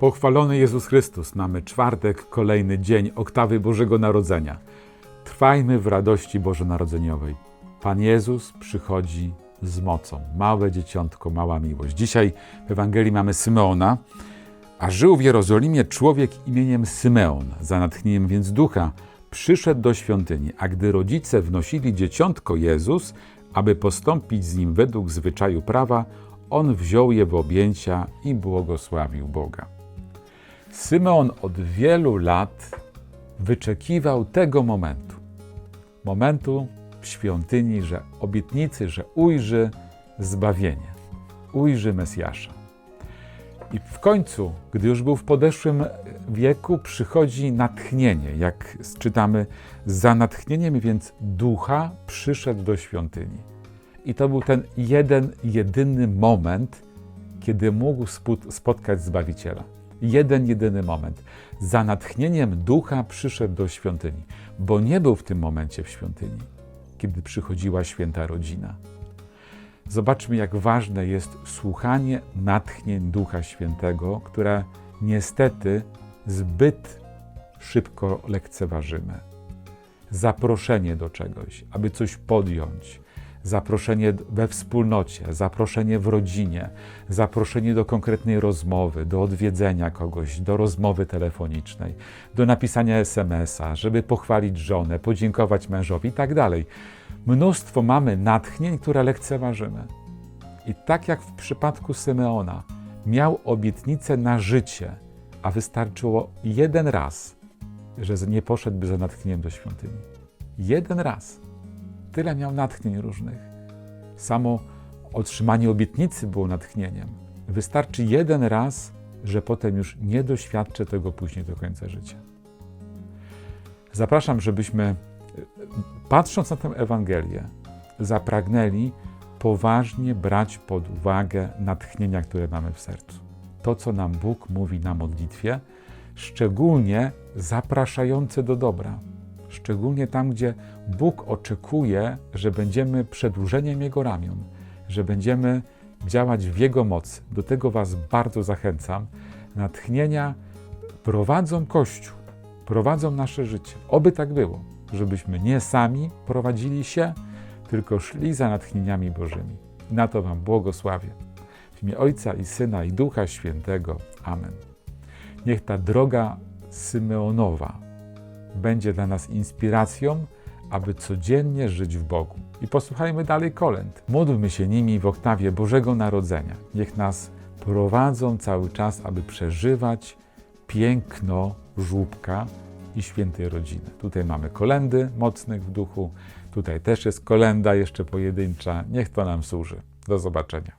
Pochwalony Jezus Chrystus. Mamy czwartek, kolejny dzień oktawy Bożego Narodzenia. Trwajmy w radości bożonarodzeniowej. Pan Jezus przychodzi z mocą. Małe dzieciątko, mała miłość. Dzisiaj w Ewangelii mamy Symeona, a żył w Jerozolimie człowiek imieniem Symeon. Za natchnieniem więc ducha przyszedł do świątyni, a gdy rodzice wnosili dzieciątko Jezus, aby postąpić z nim według zwyczaju prawa, on wziął je w objęcia i błogosławił Boga. Symeon od wielu lat wyczekiwał tego momentu. Momentu w świątyni, że obietnicy, że ujrzy zbawienie, ujrzy Mesjasza. I w końcu, gdy już był w podeszłym wieku, przychodzi natchnienie, jak czytamy, za natchnieniem więc ducha przyszedł do świątyni. I to był ten jeden, jedyny moment, kiedy mógł spot- spotkać Zbawiciela. Jeden, jedyny moment. Za natchnieniem ducha przyszedł do świątyni, bo nie był w tym momencie w świątyni, kiedy przychodziła święta rodzina. Zobaczmy, jak ważne jest słuchanie natchnień Ducha Świętego, które niestety zbyt szybko lekceważymy. Zaproszenie do czegoś, aby coś podjąć, zaproszenie we wspólnocie, zaproszenie w rodzinie, zaproszenie do konkretnej rozmowy, do odwiedzenia kogoś, do rozmowy telefonicznej, do napisania SMS-a, żeby pochwalić żonę, podziękować mężowi i tak dalej. Mnóstwo mamy natchnień, które lekceważymy. I tak jak w przypadku Symeona, miał obietnicę na życie, a wystarczyło jeden raz, że nie poszedłby za natchnieniem do świątyni. Jeden raz. Tyle miał natchnień różnych. Samo otrzymanie obietnicy było natchnieniem. Wystarczy jeden raz, że potem już nie doświadczę tego później do końca życia. Zapraszam, żebyśmy, patrząc na tę Ewangelię, zapragnęli poważnie brać pod uwagę natchnienia, które mamy w sercu. To, co nam Bóg mówi na modlitwie, szczególnie zapraszające do dobra. Szczególnie tam, gdzie Bóg oczekuje, że będziemy przedłużeniem Jego ramion, że będziemy działać w Jego mocy. Do tego Was bardzo zachęcam. Natchnienia prowadzą Kościół, prowadzą nasze życie. Oby tak było, żebyśmy nie sami prowadzili się, tylko szli za natchnieniami Bożymi. Na to Wam błogosławię. W imię Ojca i Syna i Ducha Świętego. Amen. Niech ta droga Symeonowa będzie dla nas inspiracją, aby codziennie żyć w Bogu. I posłuchajmy dalej kolęd. Módlmy się nimi w oktawie Bożego Narodzenia. Niech nas prowadzą cały czas, aby przeżywać piękno żłóbka i świętej rodziny. Tutaj mamy kolendy mocnych w duchu, tutaj też jest kolenda jeszcze pojedyncza. Niech to nam służy. Do zobaczenia.